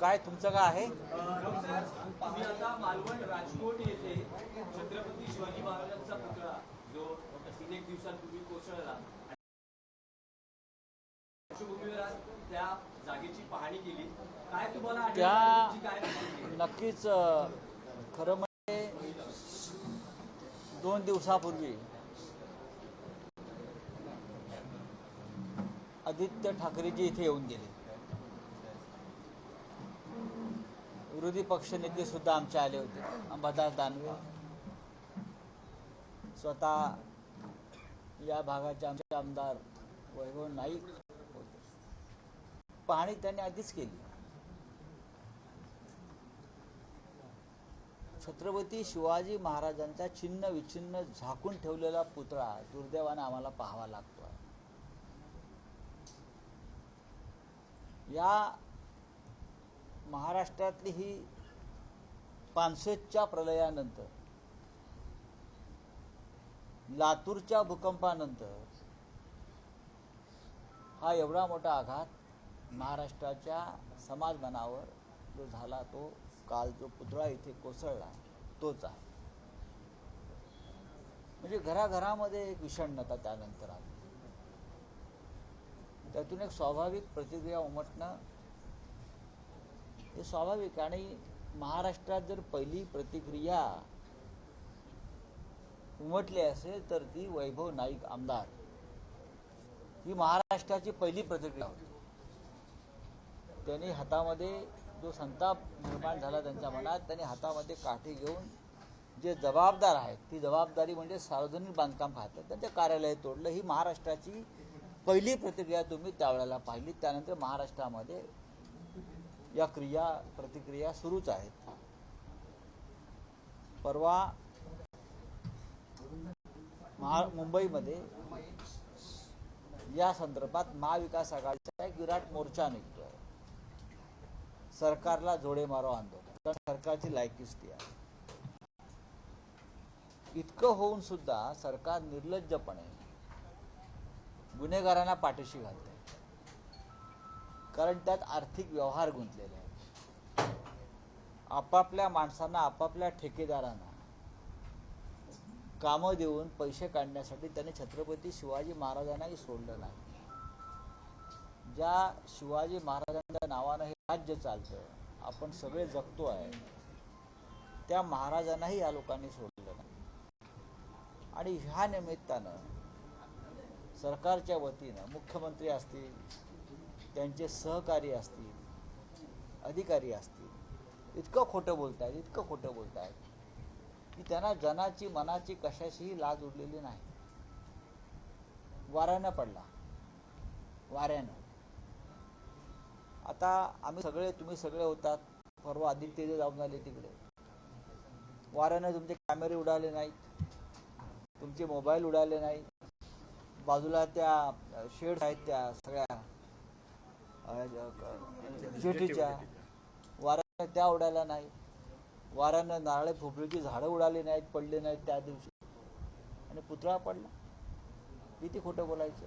काय तुमचं काय आहे आता मालवण राजकोट येथे छत्रपती शिवाजी महाराजांचा पुतळा जो दिवसांपूर्वी कोसळला त्या जागेची पाहणी केली काय तुम्हाला? त्या? नक्कीच खरं म्हणजे दोन दिवसापूर्वी आदित्य ठाकरेजी इथे येऊन गेले विरोधी पक्षनेते सुद्धा आमचे आले होते. अंबादास दानवे. स्वतः या भागाचे आमचे आमदार वैभव नाईक होते. पाहणी त्यांनी आधीच केली. छत्रपती शिवाजी महाराजांचा छिन्न विछिन्न झाकून ठेवलेला पुतळा दुर्दैवाने आम्हाला पाहावा लागतो या महाराष्ट्रातली ही पानशेच्या प्रलयानंतर लातूरच्या भूकंपानंतर हा एवढा मोठा आघात महाराष्ट्राच्या समाजमनावर जो झाला तो काल जो पुतळा इथे कोसळला तोच आहे. म्हणजे घराघरामध्ये एक विषण्णता त्यानंतर आली. त्यातून एक स्वाभाविक प्रतिक्रिया उमटणं हे स्वाभाविक आणि महाराष्ट्रात जर पहिली प्रतिक्रिया उमटली असेल तर ती वैभव नाईक आमदार. ही महाराष्ट्राची पहिली प्रतिक्रिया होती. त्यांनी हातामध्ये जो संताप निर्माण झाला त्यांच्या मनात त्यांनी हातामध्ये काठी घेऊन जे जबाबदार आहेत ती जबाबदारी म्हणजे सार्वजनिक बांधकाम खातं त्यांचं कार्यालय तोडलं. ही महाराष्ट्राची पहिली प्रतिक्रिया तुम्ही त्यावेळेला पाहिली. त्यानंतर महाराष्ट्रामध्ये या क्रिया प्रतिक्रिया सुरूच आहेत. परवा महा मुंबईमध्ये या संदर्भात महाविकास आघाडीचा एक विराट मोर्चा निघतोय. सरकारला जोडे मारो आंदोलन. कारण सरकारची लायकीच ती आहे. इतकं होऊन सुद्धा सरकार निर्लज्जपणे गुन्हेगारांना पाठीशी घालते कारण त्यात आर्थिक व्यवहार गुंतलेले आहेत. आपापल्या माणसांना आपापल्या ठेकेदारांना कामं देऊन पैसे काढण्यासाठी त्यांनी छत्रपती शिवाजी महाराजांनाही सोडलं नाही. ज्या शिवाजी महाराजांच्या नावानं हे राज्य चालतं आपण सगळे जगतो आहे त्या महाराजांनाही या लोकांनी सोडलं नाही. आणि ह्या निमित्तानं सरकारच्या वतीनं मुख्यमंत्री असतील त्यांचे सहकारी असतील अधिकारी असतील इतकं खोटं बोलतायत इतकं खोटं बोलतायत की त्यांना जनाची मनाची कशाशीही लाज उडलेली नाही. वाऱ्यानं पडला. वाऱ्यानं. आता आम्ही सगळे तुम्ही सगळे होतात. परवा आदित्य जाऊन आले तिकडे. वाऱ्यानं तुमचे कॅमेरे उडाले नाहीत. तुमचे मोबाईल उडाले नाहीत. बाजूला त्या शेड्स आहेत त्या सगळ्या. जेटीच्या वाऱ्यानं त्या उडाल्या नाही. वाऱ्यानं नारळे खोबरीची झाडं उडाली नाहीत पडले नाहीत त्या दिवशी. आणि पुतळा पडला. किती खोटं बोलायचं?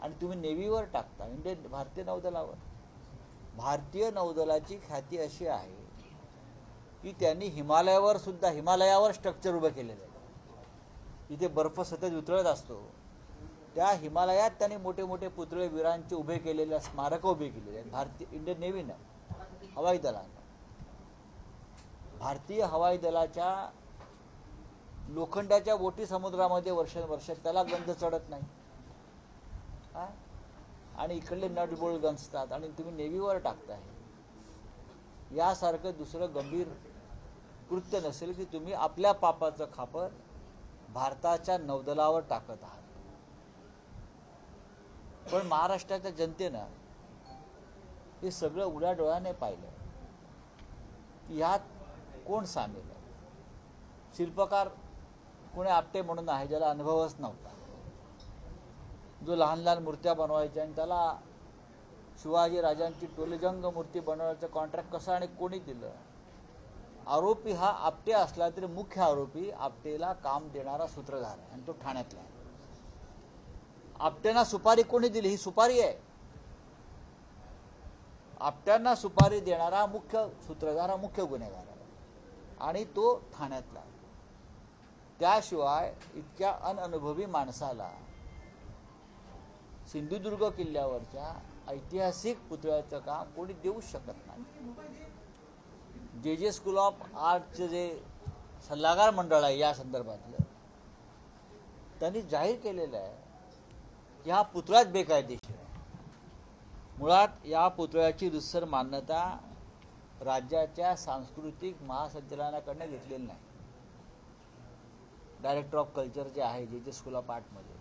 आणि तुम्ही नेव्हीवर टाकता इंडियन भारतीय नौदलावर. भारतीय नौदलाची ख्याती अशी आहे की त्यांनी हिमालयावर सुद्धा हिमालयावर स्ट्रक्चर उभं केलेलं आहे. इथे बर्फ सतत उतरत असतो. त्या हिमालयात त्यांनी मोठे मोठे पुतळे वीरांचे उभे केलेले स्मारकं उभे केलेले आहेत. भारतीय इंडियन नेव्हीनं हवाई दलानं. भारतीय हवाई दलाच्या लोखंडाच्या बोटी समुद्रामध्ये वर्षानुवर्ष त्याला गंध चढत नाही. आणि इकडले नटबोल्ट गंजतात आणि तुम्ही नेव्हीवर टाकताय. यासारखं दुसरं गंभीर कृत्य नसेल की तुम्ही आपल्या पापाचं खापर भारताच्या नौदलावर टाकत आहात. पण महाराष्ट्राच्या जनतेनं हे सगळं उड्या डोळ्याने पाहिलं. यात ह्यात कोण सामील आहे? शिल्पकार कोणी आपटे म्हणून आहे ज्याला अनुभवच नव्हता. जो लहान लहान मूर्त्या बनवायच्या आणि त्याला शिवाजी राजांची टोलेजंग मूर्ती बनवण्याचं कॉन्ट्रॅक्ट कसं आणि कोणी दिलं? आरोपी हा आपटे असला तरी मुख्य आरोपी आपटेला काम देणारा सूत्रधार आहे आणि तो ठाण्यातला आहे. आपट्यांना सुपारी कोणी दिली? ही सुपारी आहे. आपट्यांना सुपारी देणारा मुख्य सूत्रधार हा मुख्य गुन्हेगार आहे. आणि तो ठाण्यातला त्याशिवाय इतक्या अनअनुभवी माणसाला सिंधुदुर्ग किल्ल्यावरच्या ऐतिहासिक पुतळ्याचं काम कोणी देऊ शकत नाही. जे जे स्कूल ऑफ आर्टचे जे सल्लागार मंडळ आहे या संदर्भातलं त्यांनी जाहीर केलेलं आहे की हा पुतळाच बेकायदेशीर आहे. मुळात या पुतळ्याची रुसर मान्यता राज्याच्या सांस्कृतिक महासंचालनाकडनं घेतलेली नाही. डायरेक्टर ऑफ कल्चर जे आहे जे जे स्कूल ऑफ आर्टमध्ये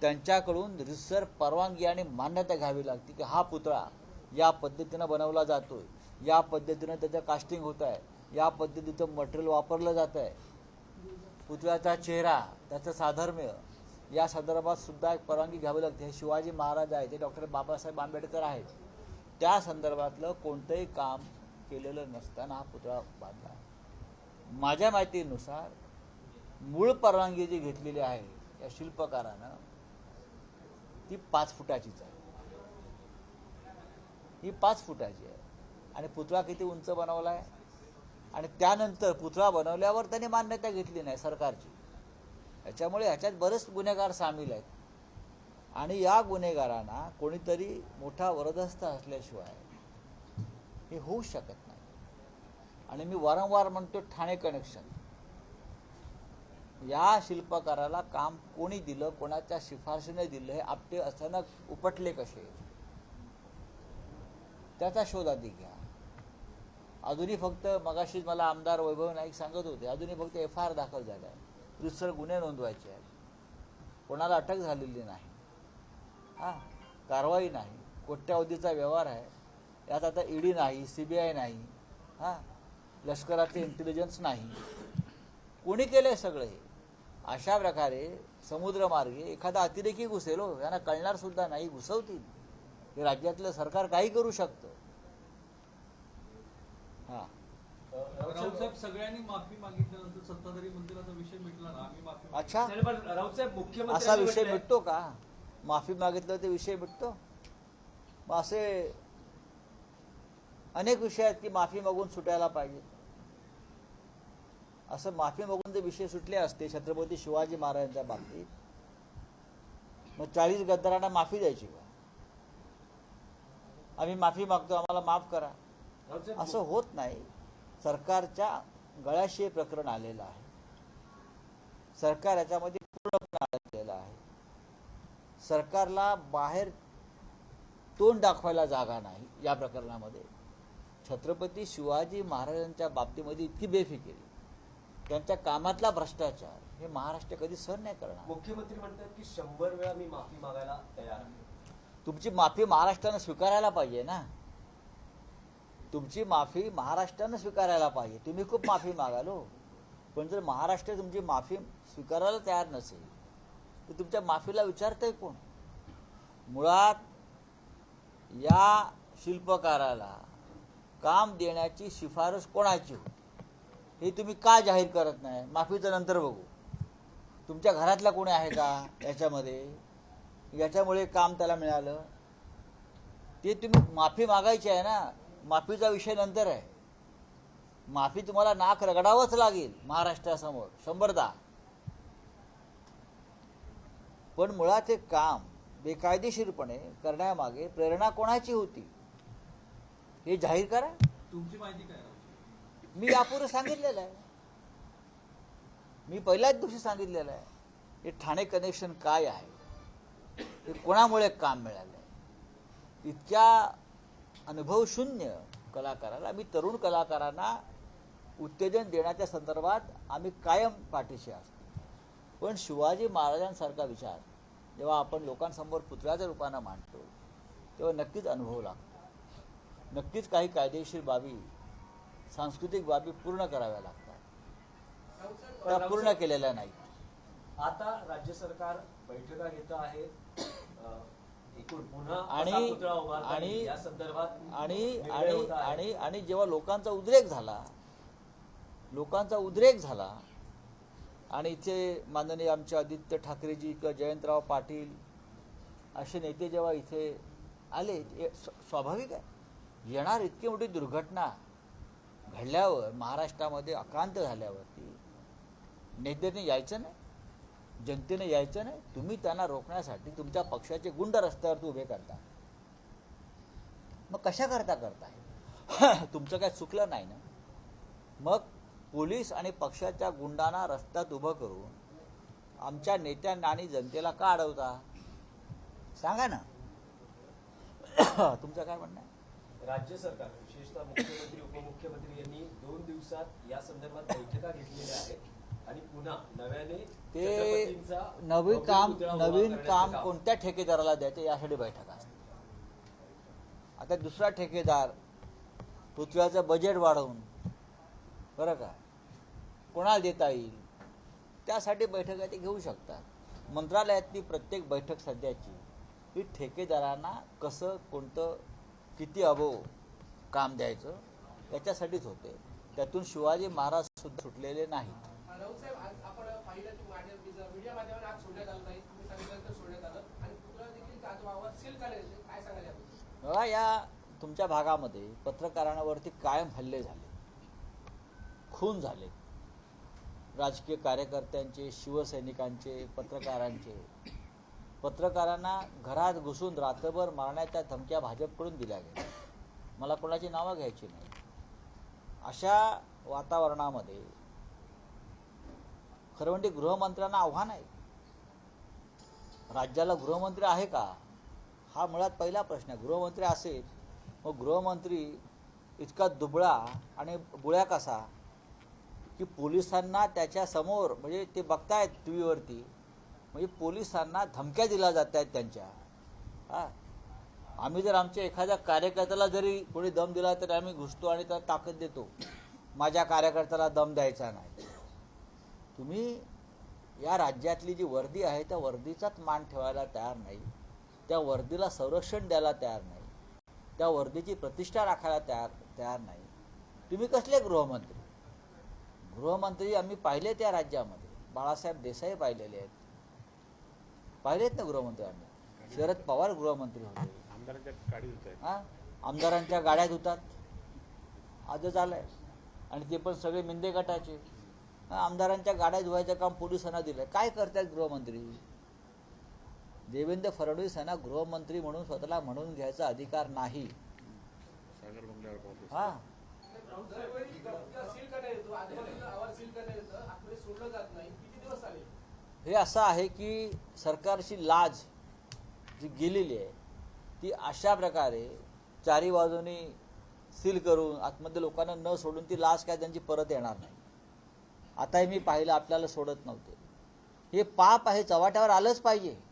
त्यांच्याकडून रिसर परवानगी आणि मान्यता घ्यावी लागते की हा पुतळा या पद्धतीनं बनवला जातोय या पद्धतीनं त्याचं कास्टिंग होत आहे या पद्धतीचं मटेरियल वापरलं जात आहे. पुतळ्याचा चेहरा त्याचं साधर्म्य या संदर्भात सुद्धा एक परवानगी घ्यावी लागते. हे शिवाजी महाराज आहे ते डॉक्टर बाबासाहेब आंबेडकर आहेत. त्या संदर्भातलं कोणतंही काम केलेलं नसताना हा पुतळा बांधला माझ्या माहितीनुसार मूळ परवानगी जी घेतलेली आहे या शिल्पकारानं ती पाच फुटाचीच आहे. ही पाच फुटाची आहे. आणि पुतळा किती उंच बनवला आहे आणि त्यानंतर पुतळा बनवल्यावर त्यांनी मान्यता घेतली नाही सरकारची. याच्यामुळे ह्याच्यात बरेच गुन्हेगार सामील आहेत. आणि या गुन्हेगारांना कोणीतरी मोठा वरदस्त असल्याशिवाय हे होऊ शकत नाही. आणि मी वारंवार म्हणतो ठाणे कनेक्शन या शिल्पकाराला काम कोणी दिलं कोणाच्या शिफारशीने दिलं हे आपटे अचानक उपटले कसे? त्याचा शोध आधी घ्या. अजूनही फक्त मगाशीच मला आमदार वैभव नाईक सांगत होते. अजूनही फक्त एफ आय आर दाखल झाला आहे रितसर गुन्हे नोंदवायचे आहेत. कोणाला अटक झालेली नाही. हां कारवाई नाही. कोट्यावधीचा व्यवहार आहे. यात आता ईडी नाही सी बी आय नाही. हां लष्कराचे इंटेलिजन्स नाही. कोणी केलंय सगळं हे? अशा प्रकारे समुद्रमार्गे एखादा अतिरेकी घुसेल हो. यांना कळणारसुद्धा नाही घुसवतील. हे राज्यातलं सरकार काही करू शकतं. हां. राऊत साहेब सगळ्यांनी माफी मागितल्यानंतर सत्ताधारी मंदिराचा विषय मिटला ना? आम्ही माफी. अच्छा. नाही, पण राऊत साहेब मुख्यमंत्री असा विषय मिटतो का? माफी मागितलं ते विषय मिटतो. मग असे अनेक विषय आहेत की माफी मागून सुटायला पाहिजे. असं माफी मागून जे विषय सुटले असते छत्रपती शिवाजी महाराजांच्या बाबतीत मग चाळीस गद्दारांना माफी द्यायची का? आम्ही माफी मागतो आम्हाला माफ करा. राऊत साहेब, असं होत नाही. सरकारच्या गळ्याशी प्रकरण आलेलं आहे. सरकार याच्यामध्ये पूर्णपणे अडकलेलं आहे. सरकारला बाहेर तोंड दाखवायला जागा नाही या प्रकरणामध्ये. छत्रपती शिवाजी महाराजांच्या बाबतीमध्ये इतकी बेफिकिरी त्यांच्या कामातला भ्रष्टाचार हे महाराष्ट्र कधी सहन नाही करणार. मुख्यमंत्री म्हणतात की शंभर वेळा मी माफी मागायला तयार तुमची माफी महाराष्ट्रानं स्वीकारायला पाहिजे ना. तुमची माफी महाराष्ट्रानं स्वीकारायला पाहिजे. तुम्ही खूप माफी मागालो हो. पण जर महाराष्ट्र तुमची माफी स्वीकारायला तयार नसेल तर तुमच्या माफीला विचारतंय कोण? मुळात या शिल्पकाराला काम देण्याची शिफारस कोणाची होती? हे तुम्ही का जाहीर करत नाही? माफीचं नंतर बघू. तुमच्या घरातला कोणी आहे का याच्यामध्ये? याच्यामुळे काम त्याला मिळालं. ते तुम्ही माफी मागायची आहे ना माफीचा विषय नंतर आहे. माफी तुम्हाला नाक रगडावंच लागेल महाराष्ट्रासमोर शंभरदा. पण मुळात हे काम बेकायदेशीरपणे करण्यामागे प्रेरणा कोणाची होती? हे जाहीर करा. तुमची माहिती काय? मी यापूर्वी सांगितलेलं आहे. मी पहिल्याच दिवशी सांगितलेलं आहे. हे ठाणे कनेक्शन काय आहे? हे कोणामुळे काम मिळालं? आहे इतक्या अनुभवशून्य कलाकाराला. मी तरुण कलाकारांना उत्तेजन देण्याच्या संदर्भात आम्ही कायम पाठीशी असतो. पण शिवाजी महाराजांसारखा विचार जेव्हा आपण लोकांसमोर पुतळ्याच्या रूपानं मांडतो तेव्हा नक्कीच अनुभव लागतो. नक्कीच काही कायदेशीर बाबी सांस्कृतिक बाबी पूर्ण कराव्या लागतात. त्या पूर्ण केलेल्या नाहीत. आता राज्य सरकार बैठका घेत आहे. आणि- आणि- आणि आणि. आणि आणि जेव्हा लोकांचा उद्रेक झाला लोकांचा उद्रेक झाला आणि इथे माननीय आमचे आदित्य ठाकरेजी किंवा जयंतराव पाटील असे नेते जेव्हा इथे आले स्व- स्वाभाविक आहे येणार इतकी मोठी दुर्घटना घडल्यावर महाराष्ट्रामध्ये आक्रांत झाल्यावरती नेत्याने यायचं नाही जनतेने यायचं नाही. तुम्ही त्यांना रोखण्यासाठी तुमच्या पक्षाचे गुंड रस्त्यावरती उभे करता. मग कशा करता करताय तुमचं काय चुकलं नाही ना? मग पोलीस आणि पक्षाच्या गुंडांना रस्त्यात उभं करून आमच्या नेत्यांना आणि जनतेला का अडवता? सांगा ना. तुमचं काय म्हणणं आहे? राज्य सरकार विशेषतः मुख्यमंत्री उपमुख्यमंत्री यांनी दोन दिवसात या संदर्भात बैठका घेतलेल्या आहेत. आणि पुन्हा नव्याने ते नवीन काम नवीन काम. कोणत्या ठेकेदाराला द्यायचं यासाठी बैठका असतात आता दुसरा ठेकेदार पुतळ्याचं बजेट वाढवून बरं का कोणाला देता येईल? त्यासाठी बैठका ते घेऊ शकतात. मंत्रालयातली प्रत्येक बैठक सध्याची ही ठेकेदारांना कसं कोणतं किती अबो काम द्यायचं त्याच्यासाठीच होते. त्यातून शिवाजी महाराज सुद्धा सुटलेले नाहीत राऊत साहेब आज आपण पाहिलं की माझ्या मीडिया माध्यमाने आज सोडण्यात आलं नाही तुम्ही सांगितल्यानंतर सोडण्यात आलं आणि पुतळा देखील आज वावर सील करायचे काय सांगाल याबद्दल बघा या तुमच्या भागामध्ये पत्रकारांवरती कायम हल्ले झाले. खून झाले. राजकीय कार्यकर्त्यांचे शिवसैनिकांचे पत्रकारांचे. पत्रकारांना घरात घुसून रात्रभर मारण्याच्या धमक्या भाजपकडून दिल्या गेल्या. मला कोणाची नावं घ्यायची नाही. अशा वातावरणामध्ये खरं म्हणजे गृहमंत्र्यांना आव्हान आहे. राज्याला गृहमंत्री आहे का? हा मुळात पहिला प्रश्न आहे. गृहमंत्री असेल मग गृहमंत्री इतका दुबळा आणि बुळ्या कसा? की पोलिसांना त्याच्यासमोर म्हणजे ते बघतायत टी व्हीवरती म्हणजे पोलिसांना धमक्या दिल्या जात आहेत त्यांच्या. हा? आम्ही जर आमच्या एखाद्या कार्यकर्त्याला जरी कोणी दम दिला तरी आम्ही घुसतो आणि त्याला ताकद देतो. माझ्या कार्यकर्त्याला दम द्यायचा नाही. तुम्ही या राज्यातली जी वर्दी आहे त्या वर्दीचाच मान ठेवायला तयार नाही. त्या वर्दीला संरक्षण द्यायला तयार नाही. त्या वर्दीची प्रतिष्ठा राखायला तयार तयार नाही. तुम्ही कसले गृहमंत्री? गृहमंत्री आम्ही पाहिले त्या राज्यामध्ये. बाळासाहेब देसाई पाहिलेले आहेत. पाहिलेत ना गृहमंत्री आम्ही? शरद पवार गृहमंत्री होते. आमदारांच्या हा? आमदारांच्या गाड्या धुतात. आजच आलंय आणि ते पण सगळे मिंदे गटाचे. आमदारांच्या गाड्या धुवायचं काम पोलिसांना दिलंय. काय करतात गृहमंत्री? देवेंद्र फडणवीस यांना गृहमंत्री म्हणून स्वतःला म्हणून घ्यायचा अधिकार नाही. हा. हे असं आहे की सरकारची लाज जी गेलेली आहे ती अशा प्रकारे चारी बाजूनी सील करून आतमध्ये लोकांना न सोडून ती लाज काय त्यांची परत येणार नाही. आताही मी पाहिलं आपल्याला सोडत नव्हते. हे पाप आहे चव्हाट्यावर आलंच पाहिजे.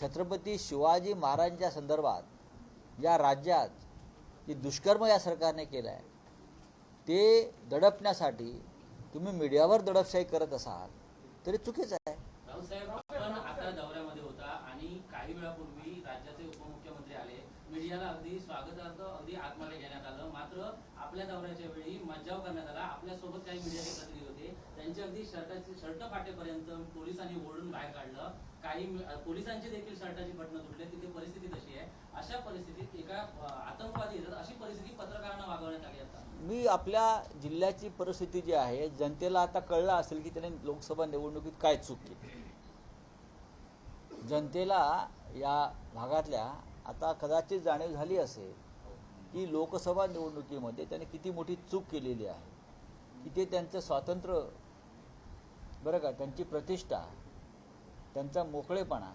छत्रपती शिवाजी महाराजांच्या संदर्भात या राज्यात जे दुष्कर्म या सरकारने केलं आहे ते दडपण्यासाठी तुम्ही मीडियावर दडपशाही करत असाल तरी चुकीचं आहे. आणि काही वेळापूर्वी राज्याचे उपमुख्यमंत्री आले. मीडियाला अगदी स्वागतार्थ अगदी आतमध्ये घेण्यात आलं. मात्र आपल्या दौऱ्याच्या वेळी मज्जाव करण्यात आला. आपल्यासोबत काही मीडियाचे प्रतिनिधी होते. त्यांचे अगदी शर्टाचे शर्ट फाटेपर्यंत पोलिसांनी ओढून बाहेर काढलं. काही मी- पोलिसांची देखील शर्टाची बटणं तुटले तिथे परिस्थिती तशी आहे. अशा परिस्थितीत एका आतंकवादी अशी परिस्थिती पत्रकारांना वागवण्यात आली आता. मी आपल्या जिल्ह्याची परिस्थिती जी आहे जनतेला आता कळलं असेल की त्याने लोकसभा निवडणुकीत काय चूक केली. जनतेला या भागातल्या आता कदाचित जाणीव झाली असेल की लोकसभा निवडणुकीमध्ये त्याने किती मोठी चूक केलेली आहे. की ते त्यांचं स्वातंत्र्य बरं का त्यांची प्रतिष्ठा त्यांचा मोकळेपणा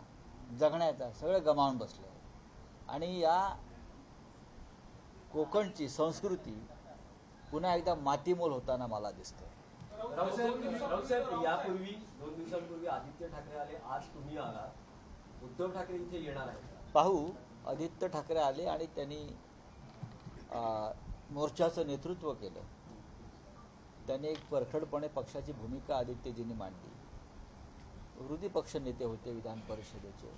जगण्याचा सगळं गमावून बसलं. आणि या कोकणची संस्कृती पुन्हा एकदा मातीमोल होताना मला दिसते यापूर्वी दोन दिवसांपूर्वी आदित्य ठाकरे आले आज तुम्ही आलात. उद्धव ठाकरे इथे येणार आहेत का? पाहू आदित्य ठाकरे आले आणि त्यांनी मोर्चाचं नेतृत्व केलं. त्यांनी एक परखडपणे पक्षाची भूमिका आदित्यजींनी मांडली. विरोधी पक्ष नेते होते विधान परिषदेचे.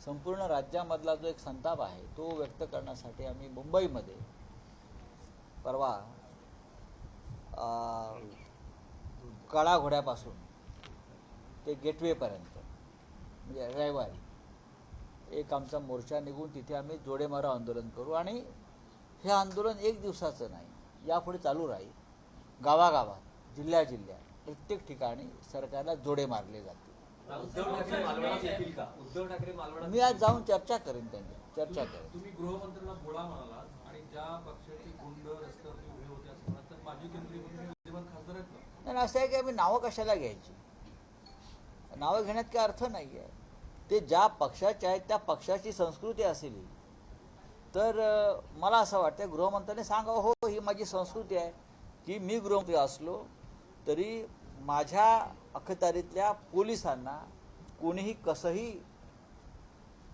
संपूर्ण राज्यामधला जो एक संताप आहे तो व्यक्त करण्यासाठी आम्ही मुंबईमध्ये परवा अं, काळा घोड्यापासून ते गेटवेपर्यंत म्हणजे रविवारी एक आमचा मोर्चा निघून तिथे आम्ही जोडेमारा आंदोलन करू आणि हे आंदोलन एक दिवसाचं नाही यापुढे चालू राहील गावागावात जिल्ह्या जिल्ह्यात प्रत्येक ठिकाणी सरकारला जोडे मारले जातील उद्धव ठाकरे मालवणात मी आज जाऊन चर्चा करेन त्यांची. चर्चा करेन. तुम्ही गृहमंत्र्यांना बोळा म्हणालात आणि ज्या पक्षाचे गुंड रस्त्यावरती उभे होते असं तर माजी केंद्रीय मंत्री विद्यमान खासदार आहेत ना नाही असं आहे की आम्ही नावं कशाला घ्यायची? नावं घेण्यात काही अर्थ नाही आहे ते ज्या पक्षाचे आहेत त्या पक्षाची संस्कृती असेल ही. तर मला असं वाटतं गृहमंत्र्यांनी सांगावं हो ही माझी संस्कृती आहे. की मी गृहमंत्री असलो तरी माझ्या अखत्यारीतल्या पोलिसांना कोणीही कसंही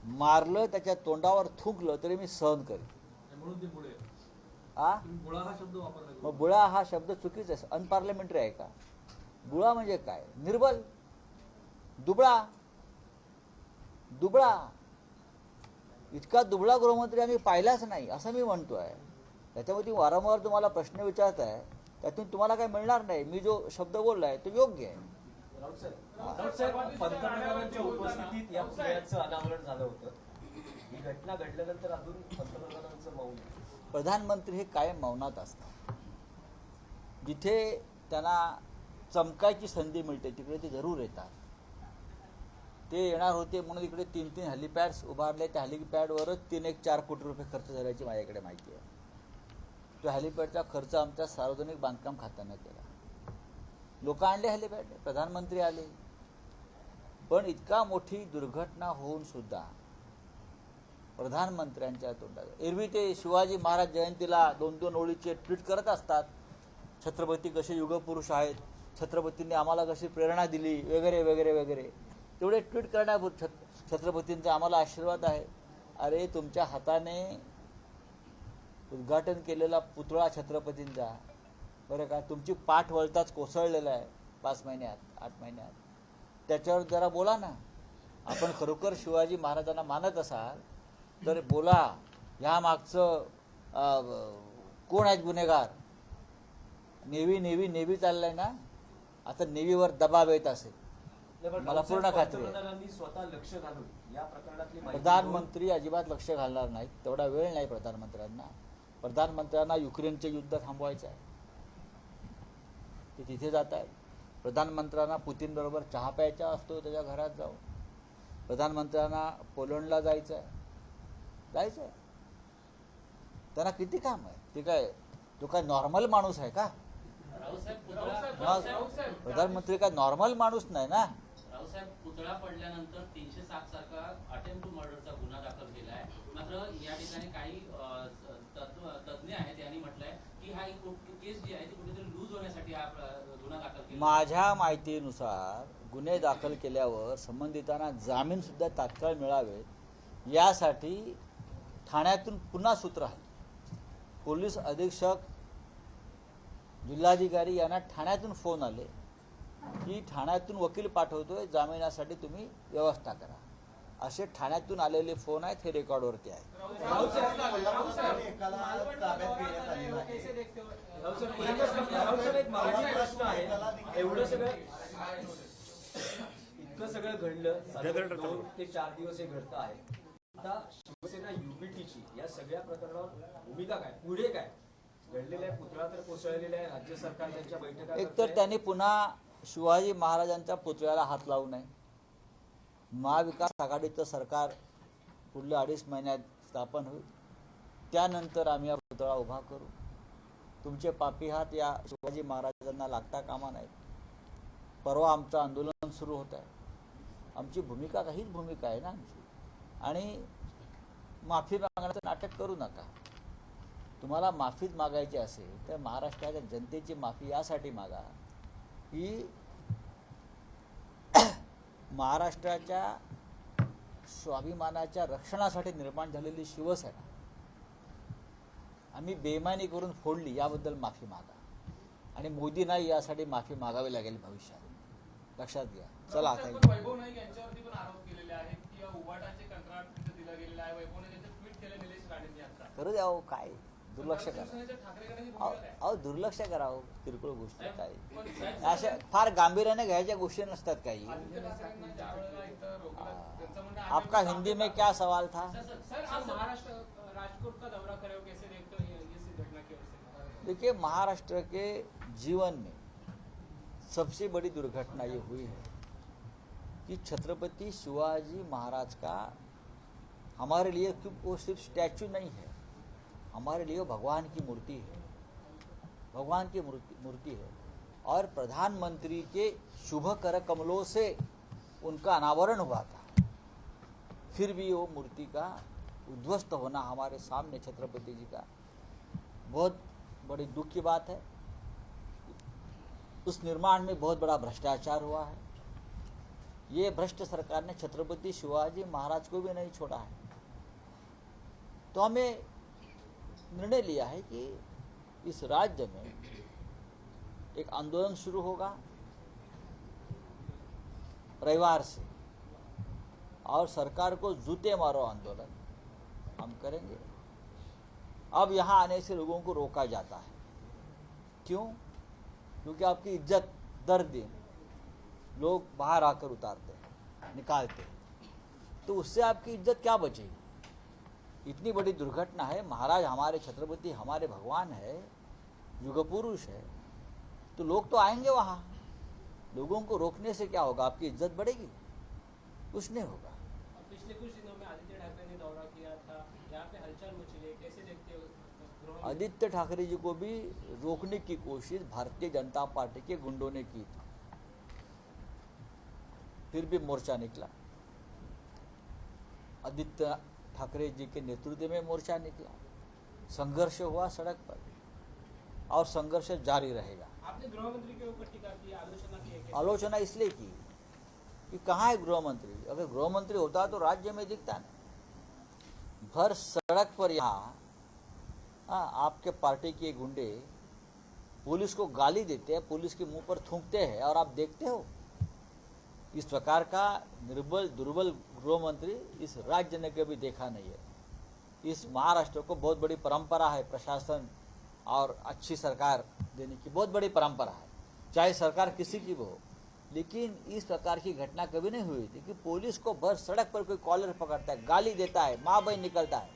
मारलं त्याच्या तोंडावर थुंकलं तरी मी सहन करेन. आ? मग बुळा हा शब्द चुकीचा आहे. अनपार्लमेंटरी आहे का? बुळा म्हणजे काय? निर्बल? दुबळा? दुबळा? इतका दुबळा गृहमंत्री आम्ही पाहिलाच नाही असं मी म्हणतोय. त्याच्यामध्ये वारंवार तुम्हाला प्रश्न विचारत आहे त्यातून तुम्हाला काही मिळणार नाही. मी जो शब्द बोललाय तो योग्य आहे. पंतप्रधानांच्या उपस्थितीत या पुतळ्याचं अनावरण झालं होतं. ही घटना घडल्यानंतर अजून पंतप्रधानांचं मौन. प्रधानमंत्री हे कायम मौनात असतात. जिथे त्यांना चमकायची संधी मिळते तिकडे ते जरूर येतात. ते येणार होते म्हणून इकडे तीन तीन हेलिपॅड्स उभारले. त्या हेलिपॅडवरच तीन एक चार कोटी रुपये खर्च झाल्याची माझ्याकडे माहिती आहे. तो हेलिपॅडचा खर्च आमच्या सार्वजनिक बांधकाम खात्यानं केला. लोक आणले हेलिपॅड प्रधानमंत्री आले. पण इतका मोठी दुर्घटना होऊन सुद्धा प्रधानमंत्र्यांच्या तोंडात एरवी ते शिवाजी महाराज जयंतीला दोन दोन ओळीचे ट्विट करत असतात. छत्रपती कसे युगपुरुष आहेत? छत्रपतींनी आम्हाला कशी प्रेरणा दिली? वगैरे वगैरे वगैरे. तेवढे ट्विट करण्यापूर छत छत्रपतींचा आम्हाला आशीर्वाद आहे. अरे तुमच्या हाताने उद्घाटन केलेला पुतळा छत्रपतींचा. बरं का? तुमची पाठ वळताच कोसळलेला आहे पाच महिन्यात आठ महिन्यात. त्याच्यावर जरा बोला ना. आपण खरोखर शिवाजी महाराजांना मानत असाल तर बोला. ह्या मागचं कोण आहेत गुन्हेगार? नेव्ही नेव्ही नेव्ही चाललंय ना? आता नेव्हीवर दबाव येत असेल. मला पूर्ण खात्री आहे. प्रधानमंत्री अजिबात लक्ष घालणार नाहीत. तेवढा वेळ नाही प्रधानमंत्र्यांना. प्रधानमंत्र्यांना युक्रेनचे युद्ध थांबवायचं आहे. ते तिथे जात आहेत. प्रधानमंत्र्यांना पुतीनबरोबर चहा प्यायचा असतो त्याच्या घरात जाऊन. प्रधानमंत्र्यांना पोलंडला जायचं आहे. जायचं आहे. त्यांना किती काम आहे? ते काय तो काय नॉर्मल माणूस आहे का? प्रधानमंत्री काय नॉर्मल माणूस नाही ना? पुतळा पडल्यानंतर तीनशे सात सारखा अटेम्प्ट टू मर्डरचा गुन्हा दाखल केला आहे मात्र या ठिकाणी काही माझ्या माहितीनुसार गुन्हे दाखल केल्यावर संबंधितांना जामीन सुद्धा तात्काळ मिळावेत यासाठी ठाण्यातून पुन्हा सूत्र आहे पोलीस अधीक्षक जिल्हाधिकारी यांना ठाण्यातून फोन आले की ठाण्यातून वकील पाठवतोय जामिनासाठी तुम्ही व्यवस्था करा. असे ठाण्यातून आलेले फोन आहेत हे रेकॉर्डवरती आहे राऊत साहेब, राऊत साहेब, राऊत साहेब, एक प्रश्न- राऊत साहेब, एक मागणी प्रश्न आहे एवढं सगळं इतकं सगळं घडलं साधारण दोन ते चार दिवस हे घडतं आहे आता शिवसेना युबीटीची या सगळ्या प्रकरणावर भूमिका काय पुढे काय घडलेल्या पुतळा तर कोसळलेला आहे राज्य सरकार त्यांच्या बैठका एकतर. त्यांनी पुन्हा शिवाजी महाराजांच्या पुतळ्याला हात लावू नये महाविकास आघाडीचं सरकार पुढल्या अडीच महिन्यात स्थापन होईल. त्यानंतर आम्ही हा पुतळा उभा करू. तुमचे पापी हात या शिवाजी महाराजांना लागता कामा नाहीत. परवा आमचं आंदोलन सुरू होत आहे. आमची भूमिका काहीच भूमिका आहे ना आमची? आणि माफी मागण्याचं नाटक करू नका. तुम्हाला माफीच मागायची असेल तर महाराष्ट्राच्या जनतेची माफी यासाठी मागा. की महाराष्ट्राच्या स्वाभिमानाच्या रक्षणासाठी निर्माण झालेली शिवसेना. आम्ही बेमानी करून फोडली याबद्दल माफी मागा. आणि मोदी नाही यासाठी माफी मागावी लागेल भविष्यात. लक्षात घ्या. चला आता वैभव नाईक यांच्यावरती पण आरोप केलेले आहेत की या उबाटाचे कंत्राट तिथे दिलं गेलेलं आहे. वैभव नाईक यांचं ट्विट केलं निलेश राणेंनी आता. करू द्या हो, काय? दुर्लक्ष करा. अहो दुर्लक्ष करावं किरकोळ गोष्टी काय पण अशा फार गांभीर्याने घ्यायच्या गोष्टी नसतात काही. आपका हिंदी में क्या सवाल था? हो हो देखिए महाराष्ट्र के जीवन में सबसे बड़ी दुर्घटना ये हुई है कि छत्रपति शिवाजी महाराज का हमारे लिए वो सिर्फ स्टैचू नहीं है। हमारे लिए भगवान की मूर्ति है। भगवान की मूर्ति मूर्ति है। और प्रधानमंत्री के शुभ कर कमलों से उनका अनावरण हुआ था। फिर भी वो मूर्ति का उद्ध्वस्त होना हमारे सामने छत्रपति जी का बहुत बड़ी दुख की बात है। उस निर्माण में बहुत बड़ा भ्रष्टाचार हुआ है। ये भ्रष्ट सरकार ने छत्रपति शिवाजी महाराज को भी नहीं छोड़ा है। तो हमें निर्णय लिया है कि इस राज्य में एक आंदोलन शुरू होगा रविवार से, और सरकार को जूते मारो आंदोलन हम करेंगे। अब यहाँ आने से लोगों को रोका जाता है। क्यों? क्योंकि आपकी इज़्ज़त दर दिन लोग बाहर आकर उतारते हैं, निकालते हैं। तो उससे आपकी इज़्ज़त क्या बचेगी? इतनी बड़ी दुर्घटना है महाराज हमारे छत्रपति हमारे भगवान है युग पुरुष है तो लोग तो आएँगे वहाँ। लोगों को रोकने से क्या होगा? आपकी इज़्ज़त बढ़ेगी? कुछ नहीं होगा। पिछले कुछ दिनों में आदित्य ठाकरे ने दौरा किया था। यहाँ पे हलचल मची है। कैसे देखते हो? आदित्य ठाकरे जी को भी रोकने की कोशिश भारतीय जनता पार्टी के गुंडों ने की थी। फिर भी मोर्चा निकला। आदित्य ठाकरे जी के नेतृत्व में मोर्चा निकला। संघर्ष हुआ सड़क पर। और संघर्ष जारी रहेगा। आपने गृह मंत्री के ऊपर टीका की आलोचना की है? आलोचना इसलिए की कि कहाँ है गृह मंत्री अगर गृह मंत्री होता तो राज्य में दिखता ना। भर सड़क पर यहाँ हाँ, आपके पार्टी के गुंडे पुलिस को गाली देते हैं पुलिस के मुँह पर थूकते हैं और आप देखते हो इस प्रकार का निर्बल, दुर्बल गृह मंत्री इस राज्य ने कभी देखा नहीं है। इस महाराष्ट्र को बहुत बड़ी परंपरा है, प्रशासन और अच्छी सरकार देने की बहुत बड़ी परंपरा है। चाहे सरकार किसी की भी हो, लेकिन इस प्रकार की घटना कभी नहीं हुई थी कि पुलिस को भर सड़क पर कोई कॉलर पकड़ता है, गाली देता है, माँ बहन निकलता है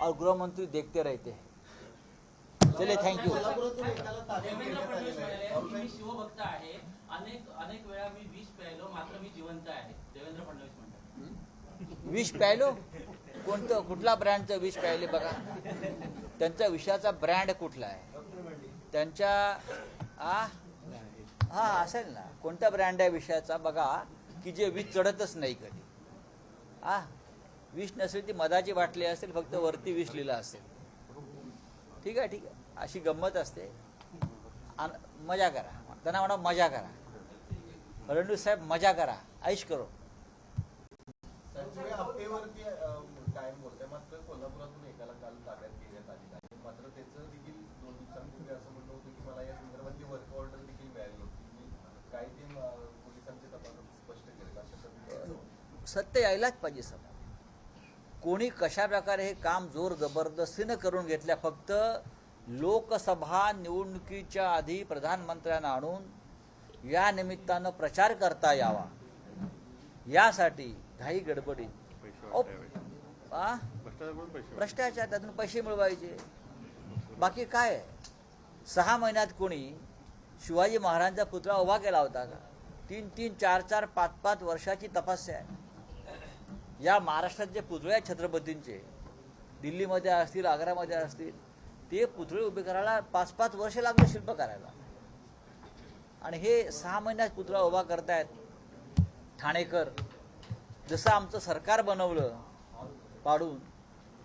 और गृह मंत्री देखते रहते हैं। चलिए थैंक यू अनेक अनेक वेळा मी विष प्यायलो मात्र मी जिवंत आहे. देवेंद्र फडणवीस म्हणतात. विष प्यायलो? कोणतं? कुठला ब्रँडचं विष प्यायले बघा. त्यांचा विषाचा ब्रँड कुठला आहे? त्यांच्या आ? हा असेल ना. कोणता ब्रँड आहे विषयाचा बघा की जे विष चढतच नाही कधी. आ? विष नसेल ती मधाची बाटली असेल फक्त वरती विष लिहिलं असेल. ठीक आहे ठीक आहे. अशी गंमत असते. मजा करा. त्यांना म्हणा मजा करा. फडणवीस साहेब मजा करा. ऐश करो. सत्य यायलाच पाहिजे समोर कोणी कशा प्रकारे हे काम जोर जबरदस्तीनं करून घेतल्या फक्त लोकसभा निवडणुकीच्या आधी प्रधानमंत्र्यांना आणून या निमित्तानं प्रचार करता यावा. यासाठी घाई गडबडीत? भ्रष्टाचार त्यातून पैसे मिळवायचे. बाकी काय? सहा महिन्यात कोणी शिवाजी महाराजांचा पुतळा उभा केला होता का? तीन तीन चार चार पाच पाच वर्षाची तपस्या आहे. या महाराष्ट्रात जे पुतळे आहेत छत्रपतींचे दिल्लीमध्ये असतील आग्रामध्ये असतील ते पुतळे उभे करायला पाच पाच वर्ष लागले शिल्प करायला. आणि हे सहा महिन्यात पुतळा उभा करतायत. ठाणेकर जसं आमचं सरकार बनवलं पाडून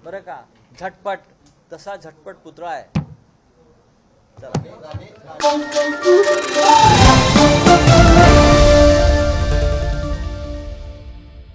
बरं का? झटपट तसा झटपट पुतळा आहे. चला.